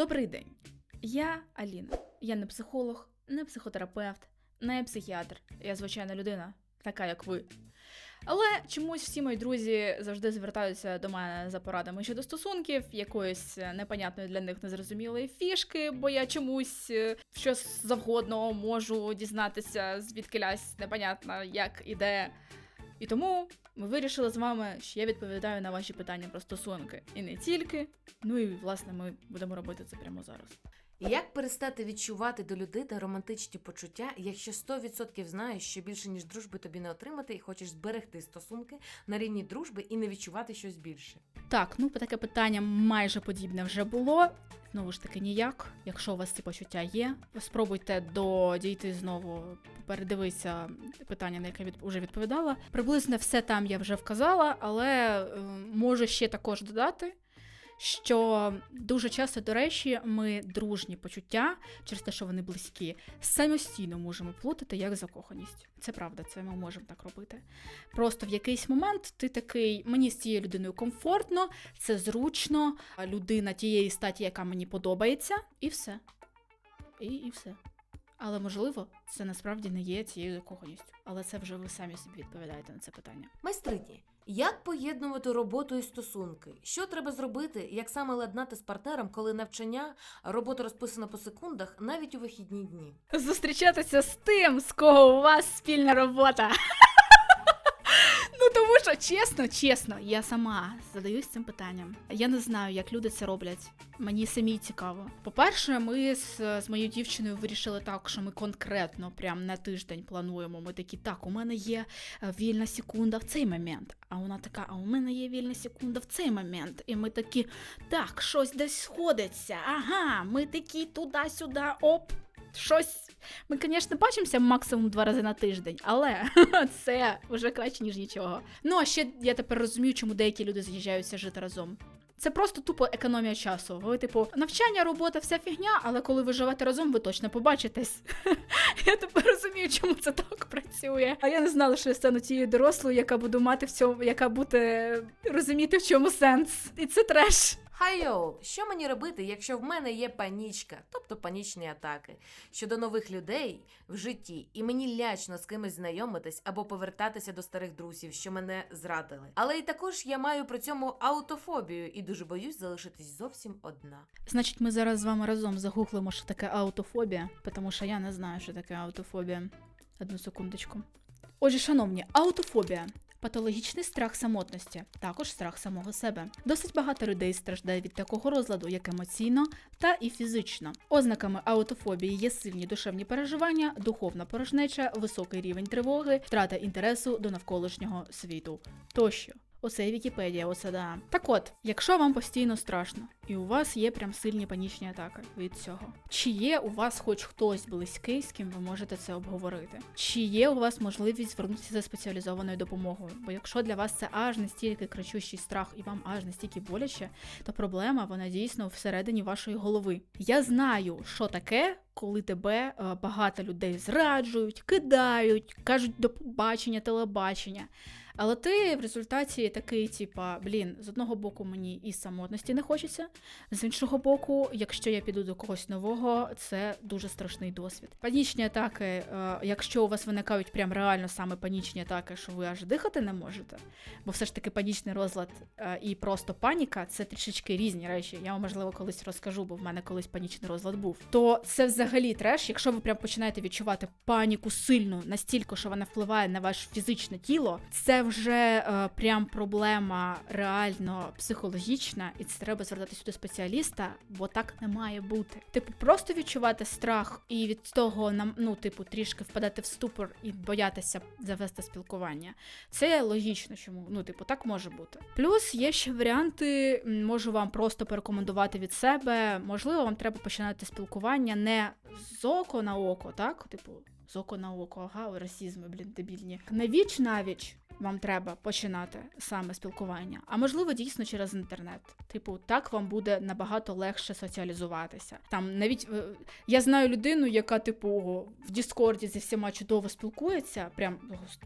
Добрий день. Я Аліна. Я не психолог, не психотерапевт, не психіатр. Я звичайна людина, така як ви. Але чомусь всі мої друзі завжди звертаються до мене за порадами щодо стосунків, якоїсь непонятної для них незрозумілої фішки, бо я чомусь е, щось завгодно можу дізнатися, звідки лясь непонятно як і де. І тому ми вирішили з вами, що я відповідаю на ваші питання про стосунки. І не тільки. Ну і власне ми будемо робити це прямо зараз. Як перестати відчувати до людини романтичні почуття, якщо 100% знаєш, що більше ніж дружби тобі не отримати, і хочеш зберегти стосунки на рівні дружби і не відчувати щось більше? Так, ну таке питання майже подібне вже було. Знову ж таки, ніяк. Якщо у вас ці почуття є, спробуйте додійти знову, передивися питання, на яке від вже відповідала. Приблизно все там я вже вказала, але е, можу ще також додати. Що дуже часто, до речі, ми дружні почуття через те, що вони близькі, самостійно можемо плутати як закоханість. Це правда, це ми можемо так робити. Просто в якийсь момент ти такий, мені з цією людиною комфортно, це зручно, людина тієї статі, яка мені подобається, і все. І, і все. Але можливо, це насправді не є цією закоханістю. Але це вже ви самі собі відповідаєте на це питання. Майстрині, як поєднувати роботу і стосунки? Що треба зробити, як саме ладнати з партнером, коли навчання, робота розписана по секундах, навіть у вихідні дні? Зустрічатися з тим, з кого у вас спільна робота. Що чесно, чесно, я сама задаюсь цим питанням. Я не знаю, як люди це роблять. Мені самій цікаво. По-перше, ми з, з моєю дівчиною вирішили так, що ми конкретно прям на тиждень плануємо. Ми такі, так, у мене є е, вільна секунда в цей момент. А вона така, а у мене є вільна секунда в цей момент. І ми такі, так, щось десь сходиться. Ага, ми такі туди-сюди, оп. Щось. Ми, звісно, бачимося максимум два рази на тиждень, але це вже краще, ніж нічого. Ну, а ще я тепер розумію, чому деякі люди з'їжджаються жити разом. Це просто тупо економія часу. Ви, типу, навчання, робота, вся фігня, але коли ви живете разом, ви точно побачитесь. Я тепер розумію, чому це так працює. А я не знала, що я стану тією дорослою, яка буду мати в цьому, яка буде розуміти, в чому сенс. І це треш. Хайо, що мені робити, якщо в мене є панічка, тобто панічні атаки щодо нових людей в житті, і мені лячно з кимось знайомитись або повертатися до старих друзів, що мене зрадили. Але і також я маю при цьому аутофобію і дуже боюсь залишитись зовсім одна. Значить, ми зараз з вами разом загуглимо, що таке аутофобія, тому що я не знаю, що таке аутофобія. Одну секундочку. Отже, шановні, аутофобія. Патологічний страх самотності, також страх самого себе. Досить багато людей страждає від такого розладу, як емоційно та і фізично. Ознаками аутофобії є сильні душевні переживання, духовна порожнеча, високий рівень тривоги, втрата інтересу до навколишнього світу тощо. Оце Вікіпедія, оце да. Так от, якщо вам постійно страшно, і у вас є прям сильні панічні атаки від цього, чи є у вас хоч хтось близький, з ким ви можете це обговорити? Чи є у вас можливість звернутися за спеціалізованою допомогою? Бо якщо для вас це аж настільки кричущий страх і вам аж настільки боляче, то проблема вона дійсно всередині вашої голови. Я знаю, що таке. Коли тебе е, багато людей зраджують, кидають, кажуть до побачення, телебачення. Але ти в результаті такий, типа, блін, з одного боку мені і самотності не хочеться, з іншого боку, якщо я піду до когось нового, це дуже страшний досвід. Панічні атаки, е, якщо у вас виникають прям реально саме панічні атаки, що ви аж дихати не можете, бо все ж таки панічний розлад е, і просто паніка це трішечки різні речі. Я вам можливо колись розкажу, бо в мене колись панічний розлад був. То це взагалі треш, якщо ви прям починаєте відчувати паніку сильну настільки, що вона впливає на ваше фізичне тіло, це вже е, прям проблема реально психологічна, і це треба звертатися до спеціаліста, бо так не має бути. Типу, просто відчувати страх і від того нам, ну, типу, трішки впадати в ступор і боятися завести спілкування. Це логічно, чому ну, типу, так може бути. Плюс є ще варіанти, можу вам просто порекомендувати від себе. Можливо, вам треба починати спілкування не з око на око, так? Типу, з око на око, ага, расізми, блін, дебільні. Не віч навіч. вам треба починати саме спілкування, а можливо, дійсно через інтернет. Типу, так вам буде набагато легше соціалізуватися. Там навіть е, я знаю людину, яка, типу, в Діскорді зі всіма чудово спілкується, прям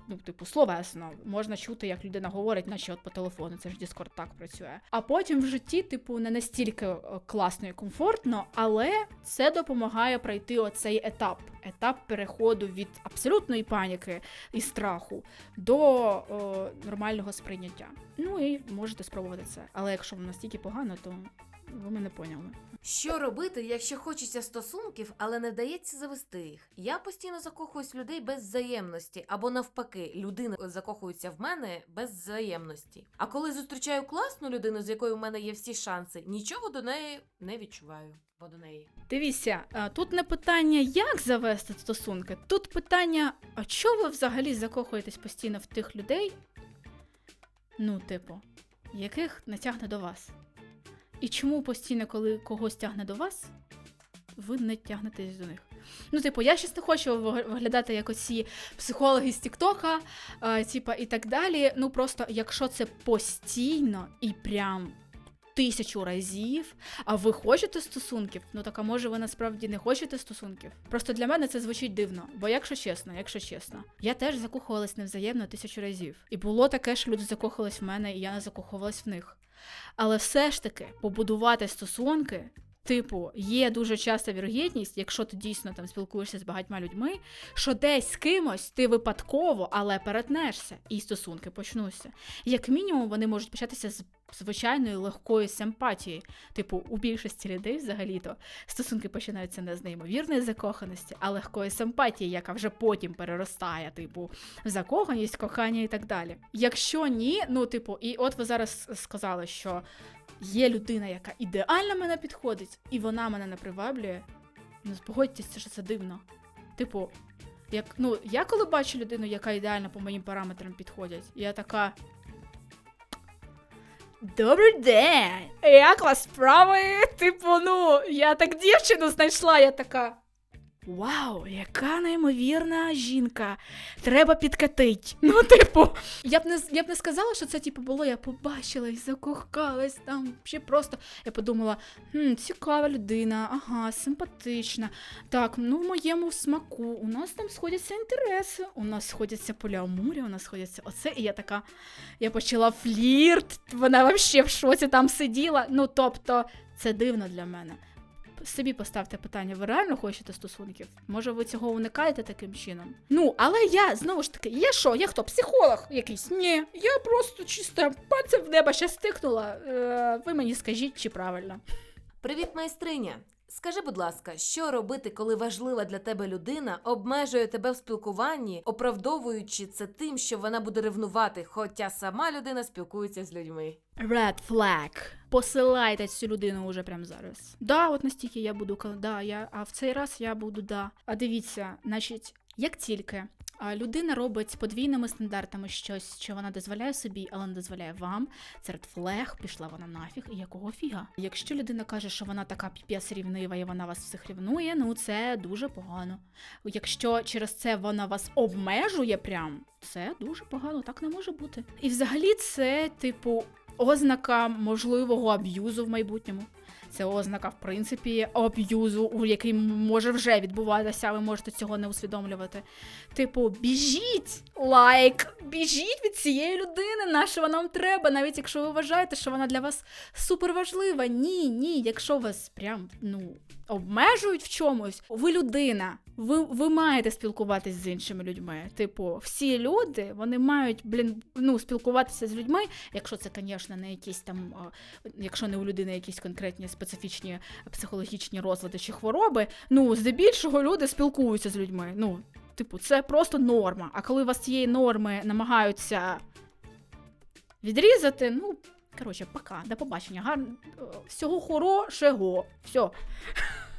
ну, типу, словесно. Можна чути, як людина говорить, наче от по телефону. Це ж Діскорд так працює. А потім в житті, типу, не настільки е, класно і комфортно, але це допомагає пройти оцей етап. Етап переходу від абсолютної паніки і страху до о, нормального сприйняття. Ну і можете спробувати це. Але якщо вам настільки погано, то ви мене поняли. Що робити, якщо хочеться стосунків, але не вдається завести їх? Я постійно закохуюсь в людей без взаємності, або навпаки, людина закохується в мене без взаємності. А коли зустрічаю класну людину, з якою в мене є всі шанси, нічого до неї не відчуваю. Бо до неї. Дивіться, тут не питання, як завести стосунки. Тут питання, а чого ви взагалі закохуєтесь постійно в тих людей, ну, типу, яких не тягне до вас? І чому постійно, коли когось тягне до вас, ви не тягнетесь до них? Ну, типу, я щас не хочу виглядати як оці психологи з Тіктока, е, типа, і так далі. Ну, просто якщо це постійно і прям тисячу разів, а ви хочете стосунків? Ну так а може ви насправді не хочете стосунків? Просто для мене це звучить дивно. Бо якщо чесно, якщо чесно, я теж закохувалась невзаємно тисячу разів. І було таке, що люди закохались в мене, і я не закохувалась в них. Але все ж таки побудувати стосунки. Типу, є дуже часта вірогідність, якщо ти дійсно там спілкуєшся з багатьма людьми, що десь з кимось ти випадково, але перетнешся, і стосунки почнуться. Як мінімум, вони можуть початися з звичайної легкої симпатії. Типу, у більшості людей взагалі-то стосунки починаються не з неймовірної закоханості, а легкої симпатії, яка вже потім переростає, типу, в закоханість, кохання і так далі. Якщо ні, ну типу, і от ви зараз сказали, що є людина, яка ідеально мене підходить, і вона мене не приваблює. Ну, погодьтеся, що це дивно. Типу, як, ну, я коли бачу людину, яка ідеально по моїм параметрам підходить, я така. Добрий день! Як вас справи? Типу, ну, я так дівчину знайшла, я така. Вау, яка неймовірна жінка. Треба підкатить. Ну, типу, я б не я б не сказала, що це типу було. Я побачила і закохалась там. Ще просто я подумала: хм, цікава людина, ага, симпатична. Так, ну в моєму смаку. У нас там сходяться інтереси, у нас сходяться поліамурі, у нас сходяться оце. І я така. Я почала флірт. Вона взагалі в шоці там сиділа. Ну, тобто, це дивно для мене. Собі поставте питання, ви реально хочете стосунків? Може, ви цього уникаєте таким чином? Ну, але я знову ж таки, я що, я хто, психолог якийсь? Ні, я просто чисто пальцем в небо ще стикнула. Е, ви мені скажіть, чи правильно. Привіт, майстриня! Скажи, будь ласка, що робити, коли важлива для тебе людина обмежує тебе в спілкуванні, оправдовуючи це тим, що вона буде ревнувати, хоча сама людина спілкується з людьми? Red flag. Посилайте цю людину уже прямо зараз. Да, от настільки я буду да, я, а в цей раз я буду да. А дивіться, значить, як тільки людина робить подвійними стандартами щось, що вона дозволяє собі, але не дозволяє вам, це flag, пішла вона нафіг, і якого фіга? Якщо людина каже, що вона така піпець рівнива і вона вас всіх рівнує, ну це дуже погано. Якщо через це вона вас обмежує прям, це дуже погано, так не може бути. І взагалі це, типу, ознака можливого аб'юзу в майбутньому. Це ознака, в принципі, аб'юзу, який може вже відбуватися, ви можете цього не усвідомлювати. Типу, біжіть, лайк, біжіть від цієї людини, на що вона вам треба, навіть якщо ви вважаєте, що вона для вас супер важлива. Ні, ні, якщо вас прям ну обмежують в чомусь, ви людина. Ви, ви маєте спілкуватись з іншими людьми. Типу, всі люди вони мають блін, ну, спілкуватися з людьми, якщо це, звісно, не якісь там, якщо не у людини якісь конкретні специфічні психологічні розлади чи хвороби. Ну, здебільшого люди спілкуються з людьми. Ну, типу, це просто норма. А коли вас цієї норми намагаються відрізати, ну. Коротше, пока, до побачення. Гар... Всього хорошого. Все.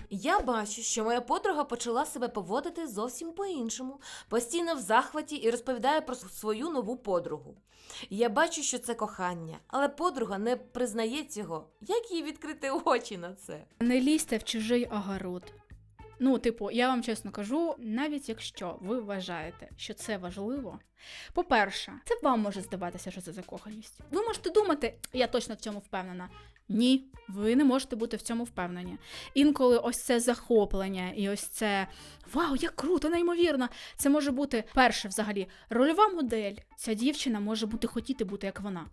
Я бачу, що моя подруга почала себе поводити зовсім по-іншому, постійно в захваті і розповідає про свою нову подругу. Я бачу, що це кохання, але подруга не признає цього. Як їй відкрити очі на це? Не лізьте в чужий огород. Ну, типу, я вам чесно кажу, навіть якщо ви вважаєте, що це важливо, по-перше, це вам може здаватися, що це закоханість. Ви можете думати, я точно в цьому впевнена. Ні, ви не можете бути в цьому впевнені. Інколи ось це захоплення і ось це вау, як круто, неймовірно. Це може бути перше, взагалі, рольова модель. Ця дівчина може бути хотіти бути як вона.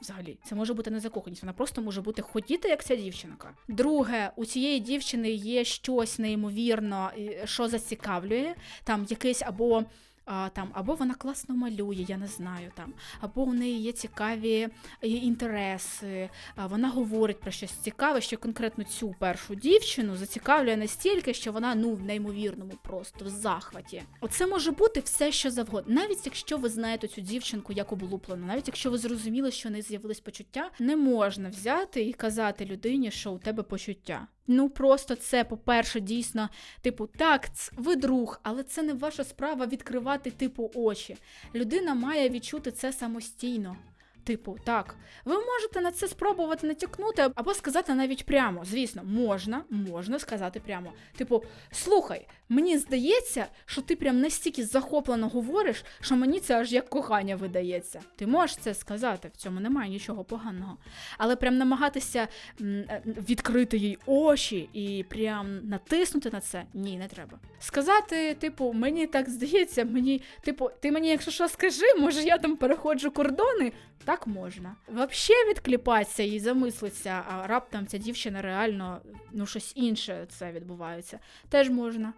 Взагалі, це може бути не закоханість, вона просто може бути хотіти, як ця дівчинка. Друге, у цієї дівчини є щось неймовірно, що зацікавлює, там якийсь або. Там, або вона класно малює, я не знаю там, або у неї є цікаві е, інтереси, вона говорить про щось цікаве, що конкретно цю першу дівчину зацікавлює настільки, що вона ну в неймовірному просто в захваті. Оце може бути все, що завгодно. Навіть якщо ви знаєте цю дівчинку як облуплену, навіть якщо ви зрозуміли, що в неї з'явились почуття, не можна взяти і казати людині, що у тебе почуття. Ну просто це, по-перше, дійсно, типу, так, ви друг, але це не ваша справа відкривати, типу, очі. Людина має відчути це самостійно. Типу, так, ви можете на це спробувати натякнути або сказати навіть прямо. Звісно, можна, можна сказати прямо. Типу, слухай, мені здається, що ти прям настільки захоплено говориш, що мені це аж як кохання видається. Ти можеш це сказати, в цьому немає нічого поганого. Але прям намагатися е, відкрити їй очі і прям натиснути на це ні, не треба. Сказати, типу, мені так здається, мені, типу, ти мені, якщо що скажи, може я там переходжу кордони. Так можна. Вообще відкліпатися і замислитися, а раптом ця дівчина реально ну щось інше це відбувається. Теж можна.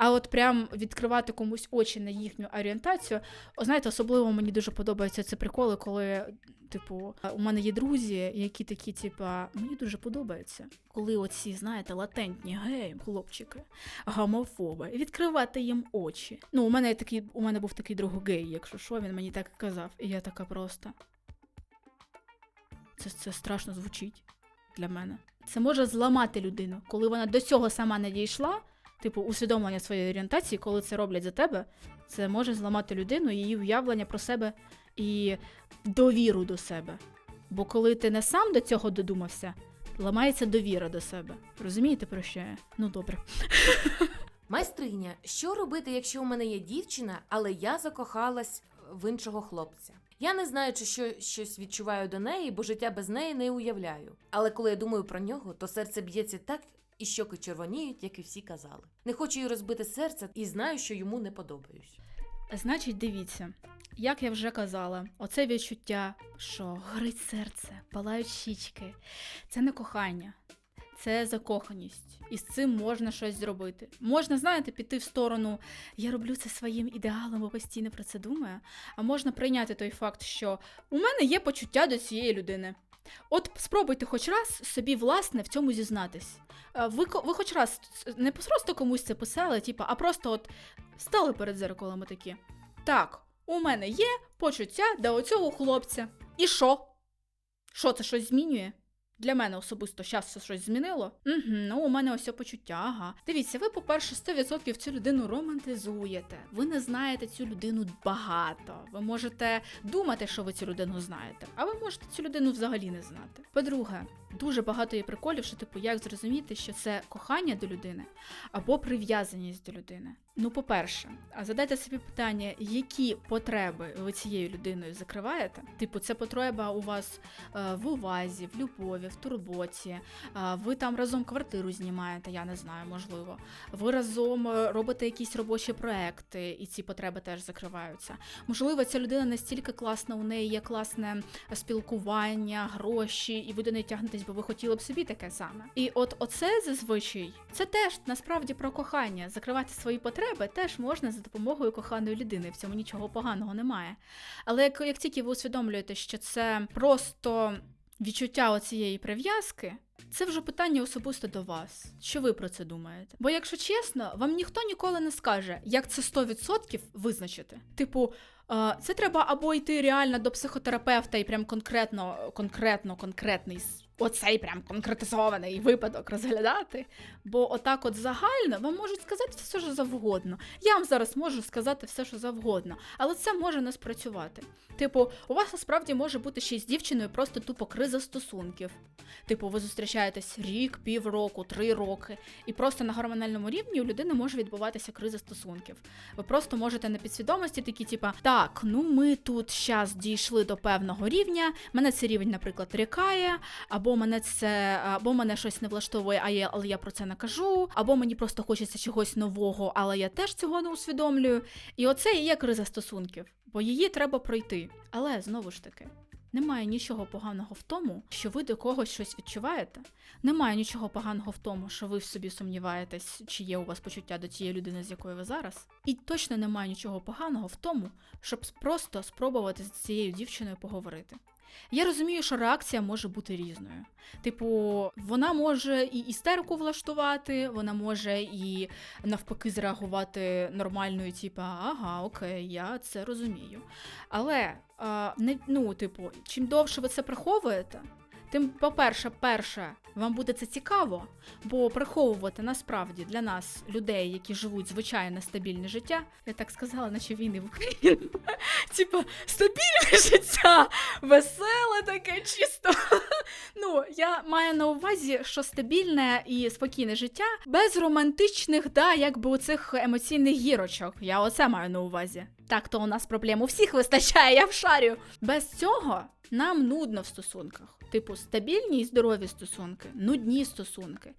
А от прям відкривати комусь очі на їхню орієнтацію. О, знаєте, особливо мені дуже подобаються ці приколи, коли, типу, у мене є друзі, які такі, типа, мені дуже подобається, коли оці, знаєте, латентні геї, хлопчики, гомофоби, відкривати їм очі. Ну, у мене такий, у мене був такий друг гей, якщо що, він мені так казав. І я така просто. Це, це страшно звучить для мене. Це може зламати людину, коли вона до цього сама не дійшла, типу, усвідомлення своєї орієнтації, коли це роблять за тебе, це може зламати людину, її уявлення про себе і довіру до себе. Бо коли ти не сам до цього додумався, ламається довіра до себе. Розумієте про що я? Ну добре. Майстриня, що робити, якщо у мене є дівчина, але я закохалась в іншого хлопця? Я не знаю, чи що щось відчуваю до неї, бо життя без неї не уявляю. Але коли я думаю про нього, то серце б'ється так, і щоки червоніють, як і всі казали. Не хочу їй розбити серце і знаю, що йому не подобаюсь. Значить, дивіться, як я вже казала, оце відчуття, що горить серце, палають щічки, це не кохання, це закоханість. І з цим можна щось зробити. Можна, знаєте, піти в сторону, я роблю це своїм ідеалом, бо постійно про це думаю. А можна прийняти той факт, що у мене є почуття до цієї людини. От спробуйте хоч раз собі власне в цьому зізнатись. Е, Ви, ви хоч раз не просто комусь це писали, типу, а просто от стали перед зеркалом такі. Так, у мене є почуття до оцього хлопця. І що? Що це щось змінює? Для мене особисто зараз це щось змінило. Угу, ну у мене ось почуття, ага. Дивіться, ви, по-перше, 100% цю людину романтизуєте. Ви не знаєте цю людину багато. Ви можете думати, що ви цю людину знаєте, а ви можете цю людину взагалі не знати. По-друге, дуже багато є приколів, що типу, як зрозуміти, що це кохання до людини або прив'язаність до людини. Ну, по-перше, а задайте собі питання, які потреби ви цією людиною закриваєте? Типу, це потреба у вас е, в увазі, в любові, в турботі. е, ви там разом квартиру знімаєте, я не знаю, можливо. Ви разом е, робите якісь робочі проекти, і ці потреби теж закриваються. Можливо, ця людина настільки класна, у неї є класне спілкування, гроші, і ви до неї тягнетесь, бо ви хотіли б собі таке саме. І от оце зазвичай це теж насправді про кохання. Закривати свої потреби теж можна за допомогою коханої людини. В цьому нічого поганого немає. Але як, як тільки ви усвідомлюєте, що це просто відчуття оцієї прив'язки. Це вже питання особисто до вас. Що ви про це думаєте? Бо, якщо чесно, вам ніхто ніколи не скаже, як це 100% визначити. Типу, це треба або йти реально до психотерапевта і прям конкретно, конкретно, конкретний оцей прям конкретизований випадок розглядати. Бо отак, от загально, вам можуть сказати все, що завгодно. Я вам зараз можу сказати все, що завгодно, але це може не спрацювати. Типу, у вас насправді може бути ще з дівчиною просто тупо криза стосунків. Типу, ви зустрічаєтесь рік, півроку, три роки, і просто на гормональному рівні у людини може відбуватися криза стосунків. Ви просто можете на підсвідомості такі, типа, так, ну ми тут зараз дійшли до певного рівня. Мене цей рівень, наприклад, рікає, або мене це, або мене щось не влаштовує, а я, але я про це не кажу, або мені просто хочеться чогось нового, але я теж цього не усвідомлюю. І оце і є криза стосунків, бо її треба пройти. Але знову ж таки. Немає нічого поганого в тому, що ви до когось щось відчуваєте. Немає нічого поганого в тому, що ви в собі сумніваєтесь, чи є у вас почуття до тієї людини, з якою ви зараз. І точно немає нічого поганого в тому, щоб просто спробувати з цією дівчиною поговорити. Я розумію, що реакція може бути різною. Типу, вона може і істерику влаштувати, вона може і навпаки зреагувати нормальною, типу, ага, окей, я це розумію. Але а, не, ну, типу, чим довше ви це приховуєте, тим, по-перше, перше, вам буде це цікаво, бо приховувати насправді для нас, людей, які живуть звичайне стабільне життя, я так сказала, наче війни в Україні. Типа, стабільне життя, веселе таке чисто. Ну, я маю на увазі, що стабільне і спокійне життя без романтичних, да, якби оцих емоційних гірочок. Я оце маю на увазі. Так, то у нас проблем у всіх вистачає, я вшарю. Без цього нам нудно в стосунках. Типу, стабільні і здорові стосунки, нудні стосунки.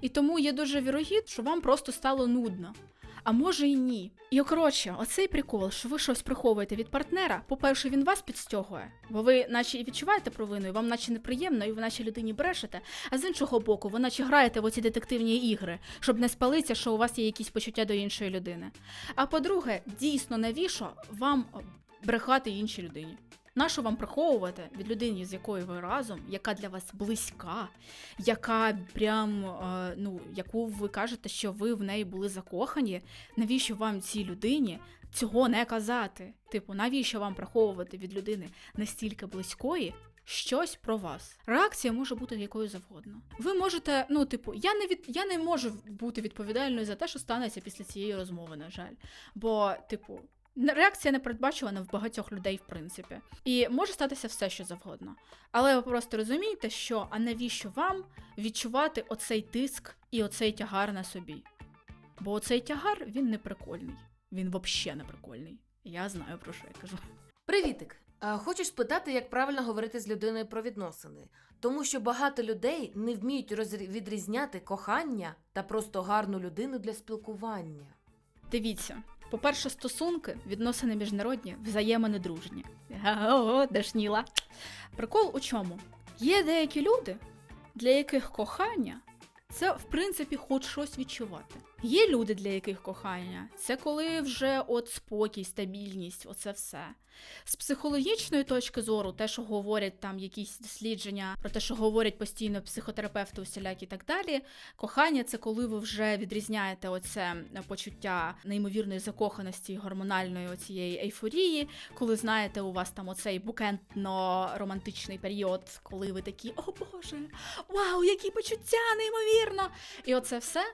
І тому є дуже вірогід, що вам просто стало нудно. А може і ні. І коротше, оцей прикол, що ви щось приховуєте від партнера, по-перше, він вас підстягує, бо ви, наче і відчуваєте провину, і вам наче неприємно, і ви наче людині брешете. А з іншого боку, ви наче граєте в оці детективні ігри, щоб не спалитися, що у вас є якісь почуття до іншої людини. А по-друге, дійсно навіщо вам брехати іншій людині? Нащо вам приховувати від людини, з якою ви разом, яка для вас близька, яка прям, е, ну, яку ви кажете, що ви в неї були закохані? Навіщо вам цій людині цього не казати? Типу, навіщо вам приховувати від людини настільки близької? Щось про вас. Реакція може бути якою завгодно. Ви можете, ну, типу, я не від я не можу бути відповідальною за те, що станеться після цієї розмови, на жаль. Бо, типу, Реакція не передбачувана в багатьох людей, в принципі. І може статися все, що завгодно. Але ви просто розумієте, що а навіщо вам відчувати оцей тиск і оцей тягар на собі? Бо оцей тягар він не прикольний. Він взагалі не прикольний. Я знаю про що я кажу. Привітик! Хочу спитати, як правильно говорити з людиною про відносини. Тому що багато людей не вміють відрізняти кохання та просто гарну людину для спілкування. Дивіться, по-перше, стосунки, відносини міжнародні, взаємини дружні. Ого, дашніла. Прикол у чому? Є деякі люди, для яких кохання це, в принципі, хоч щось відчувати. Є люди, для яких кохання це коли вже от спокій, стабільність, оце все. З психологічної точки зору, те, що говорять там якісь дослідження, про те, що говорять постійно психотерапевти, усілякі і так далі. Кохання це коли ви вже відрізняєте оце почуття неймовірної закоханості гормональної оцієї ейфорії, коли знаєте, у вас там оцей букетно-романтичний період, коли ви такі, о Боже, вау, які почуття, неймовірно! І оце все.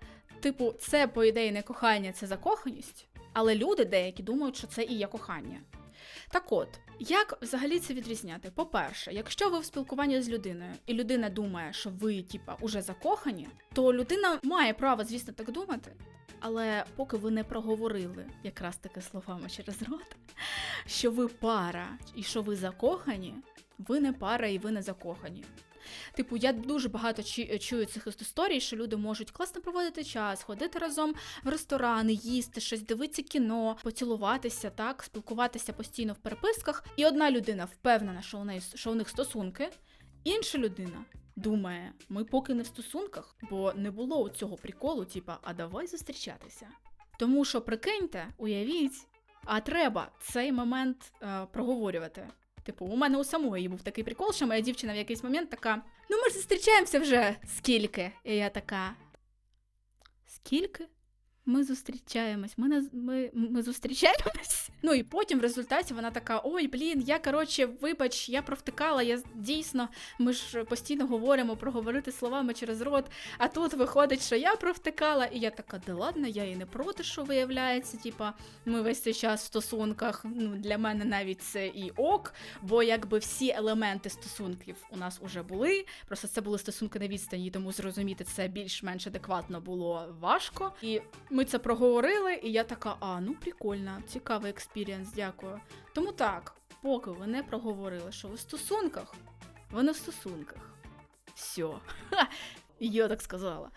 Типу, це по ідеї не кохання, це закоханість. Але люди деякі думають, що це і є кохання. Так от, як взагалі це відрізняти? По-перше, якщо ви в спілкуванні з людиною, і людина думає, що ви, типа, уже закохані, то людина має право, звісно, так думати. Але поки ви не проговорили якраз таки словами через рот, що ви пара і що ви закохані, ви не пара і ви не закохані. Типу, я дуже багато чу- чую цих історій, що люди можуть класно проводити час, ходити разом в ресторани, їсти щось, дивитися кіно, поцілуватися, так, спілкуватися постійно в переписках. І одна людина впевнена, що у неї що у них стосунки, інша людина. Думає, ми поки не в стосунках, бо не було цього приколу, типа, а давай зустрічатися. Тому що прикиньте, уявіть, а треба цей момент е, проговорювати. Типу, у мене у самої був такий прикол, що моя дівчина в якийсь момент така: ну ми ж зустрічаємося вже скільки? І я така. Скільки? Ми зустрічаємось, ми, наз- ми, ми зустрічаємось. Ну і потім в результаті вона така: ой, блін, я коротше, вибач, я провтикала. Я дійсно, ми ж постійно говоримо про говорити словами через рот. А тут виходить, що я провтикала, і я така, да ладно, я і не проти, що виявляється. Типа, ми весь цей час в стосунках. Ну для мене навіть це і ок, бо якби всі елементи стосунків у нас уже були. Просто це були стосунки на відстані, тому зрозуміти це більш-менш адекватно було важко. І ми це проговорили, і я така, а ну прикольно, цікавий експірієнс, дякую. Тому так, поки ви не проговорили, що ви в стосунках, ви не в стосунках. Все. Я так сказала.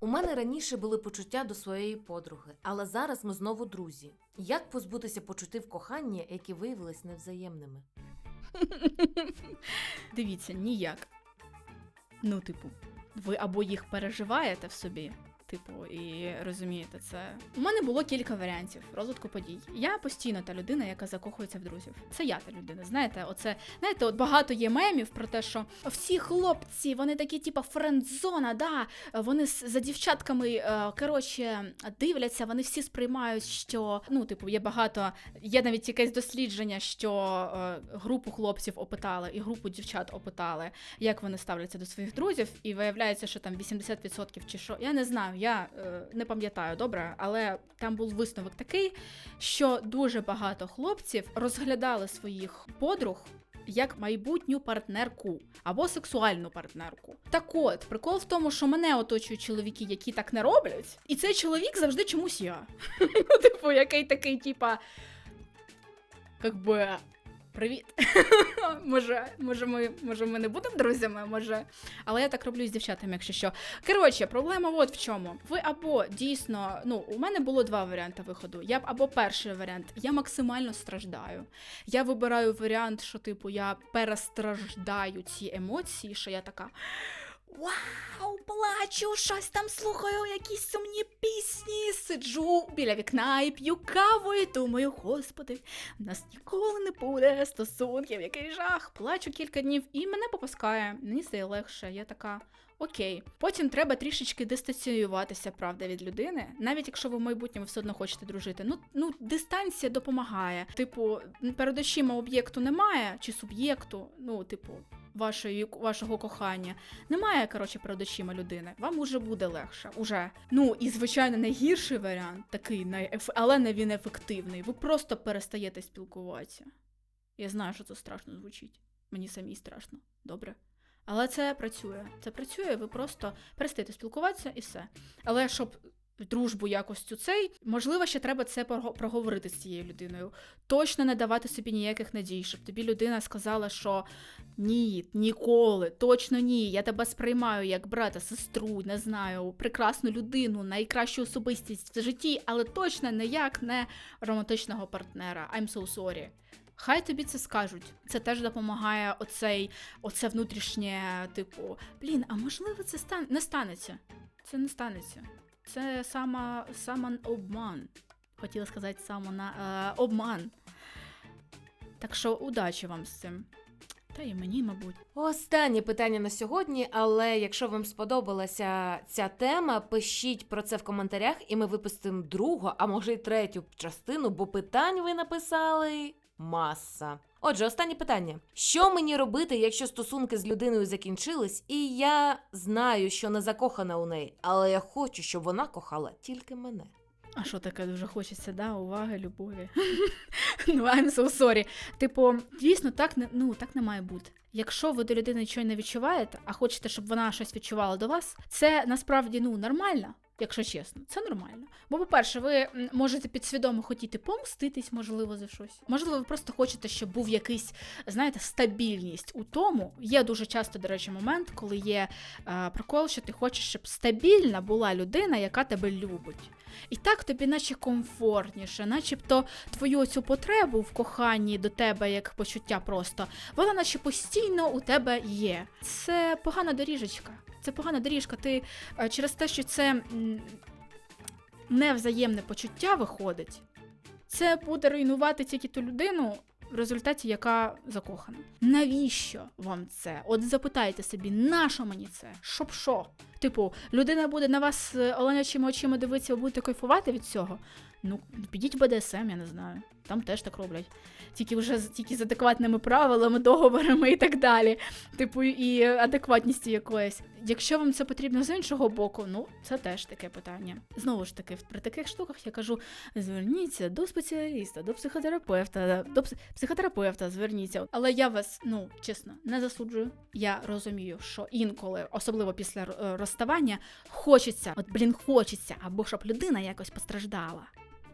У мене раніше були почуття до своєї подруги, але зараз ми знову друзі. Як позбутися почуттів кохання, які виявились невзаємними? Дивіться, ніяк. Ну, типу, ви або їх переживаєте в собі, типу, і розумієте це. У мене було кілька варіантів розвитку подій. Я постійно та людина, яка закохується в друзів. Це я та людина. Знаєте, оце знаєте, от багато є мемів про те, що всі хлопці, вони такі, типу, френдзона, да, вони за дівчатками, е, коротше, дивляться, вони всі сприймають, що ну, типу, є багато. Є навіть якесь дослідження, що е, групу хлопців опитали і групу дівчат опитали, як вони ставляться до своїх друзів, і виявляється, що там 80% чи що. Я не знаю, я е, не пам'ятаю добре, але там був висновок такий, що дуже багато хлопців розглядали своїх подруг. Як майбутню партнерку або сексуальну партнерку. Так от, прикол в тому, що мене оточують чоловіки, які так не роблять, і цей чоловік завжди чомусь я. Ну, типу, який такий, типа. Как би. Привіт. може, може, ми, може, ми не будемо друзями, може. Але я так роблю з дівчатами, якщо що. Коротше, проблема от в чому. Ви або дійсно, ну, у мене було два варіанти виходу. Я або перший варіант, я максимально страждаю. Я вибираю варіант, що, типу, я перестраждаю ці емоції, що я така. Вау, плачу, щось там слухаю, якісь сумні пісні. Сиджу біля вікна і п'ю каву, і думаю, господи, в нас ніколи не буде стосунків, який жах. Плачу кілька днів і мене попускає. Мені стає легше. Я така. Окей, потім треба трішечки дистанціюватися, правда, від людини, навіть якщо ви в майбутньому все одно хочете дружити. Ну, ну дистанція допомагає. Типу, перед очима об'єкту немає, чи суб'єкту, ну, типу, вашої, вашого кохання. Немає, коротше, перед очима людини. Вам уже буде легше. Уже. Ну і звичайно, найгірший варіант, такий, але не він ефективний. Ви просто перестаєте спілкуватися. Я знаю, що це страшно звучить. Мені самій страшно. Добре. Але це працює. Це працює, ви просто перестаєте спілкуватися і все. Але щоб дружбу якось цю цей, можливо, ще треба це проговорити з цією людиною. Точно не давати собі ніяких надій, щоб тобі людина сказала, що ні, ніколи, точно ні. Я тебе сприймаю як брата, сестру, не знаю, прекрасну людину, найкращу особистість в житті, але точно не як не романтичного партнера. I'm so sorry. Хай тобі це скажуть. Це теж допомагає оцей, оце внутрішнє, типу, блін, а можливо, це стан... не станеться. Це не станеться. Це сама, самообман. Хотіла сказати самона, е, обман. Так що удачі вам з цим. Та і мені, мабуть. Останнє питання на сьогодні, але якщо вам сподобалася ця тема, пишіть про це в коментарях, і ми випустимо другу, а може й третю частину, бо питань ви написали маса. Отже, останнє питання: що мені робити, якщо стосунки з людиною закінчились, і я знаю, що не закохана у неї, але я хочу, щоб вона кохала тільки мене. А що таке дуже хочеться, да? Уваги, любові. ну, I'm so sorry. Типу, дійсно, так не, ну, так не має бути. Якщо ви до людини нічого не відчуваєте, а хочете, щоб вона щось відчувала до вас, це насправді ну нормально. Якщо чесно, це нормально. Бо, по-перше, ви можете підсвідомо хотіти помститись, можливо, за щось. Можливо, ви просто хочете, щоб був якийсь, знаєте, стабільність у тому. Є дуже часто, до речі, момент, коли є е, прикол, що ти хочеш, щоб стабільна була людина, яка тебе любить. І так тобі наче комфортніше, начебто твою цю потребу в коханні до тебе як почуття просто, вона наче постійно у тебе є. Це погана доріжечка. Це погана доріжка. Ти е, через те, що це невзаємне почуття виходить, це буде руйнувати тільки ту людину, в результаті яка закохана. Навіщо вам це? От запитайте собі, нащо мені це? Щоб що? типу, людина буде на вас е, оленячими очима дивитися, ви будете кайфувати від цього. Ну, підіть в БДСМ, я не знаю. Там теж так роблять. Тільки вже тільки з адекватними правилами, договорами і так далі. Типу, і адекватністю якоїсь. Якщо вам це потрібно з іншого боку, ну це теж таке питання. Знову ж таки, при таких штуках я кажу: зверніться до спеціаліста, до психотерапевта, до психотерапевта зверніться. Але я вас, ну чесно, не засуджую. Я розумію, що інколи, особливо після е, розставання, хочеться, от блін, хочеться, або щоб людина якось постраждала.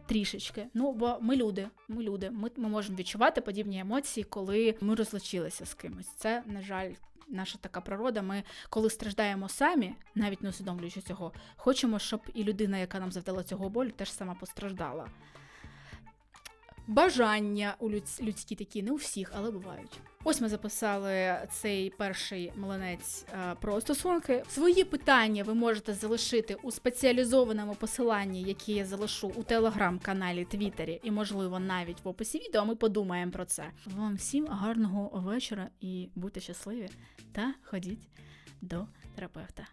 Трішечки. Ну, бо ми люди, ми люди. Ми, ми можемо відчувати подібні емоції, коли ми розлучилися з кимось. Це, на жаль, наша така природа. Ми, коли страждаємо самі, навіть не усвідомлюючи цього, хочемо, щоб і людина, яка нам завдала цього болю, теж сама постраждала. Бажання у людсь- людські такі, не у всіх, але бувають. Ось ми записали цей перший млинець е, про стосунки. Свої питання ви можете залишити у спеціалізованому посиланні, яке я залишу у телеграм-каналі, Твіттері і, можливо, навіть в описі відео. Ми подумаємо про це. Вам всім гарного вечора і будьте щасливі та ходіть до терапевта.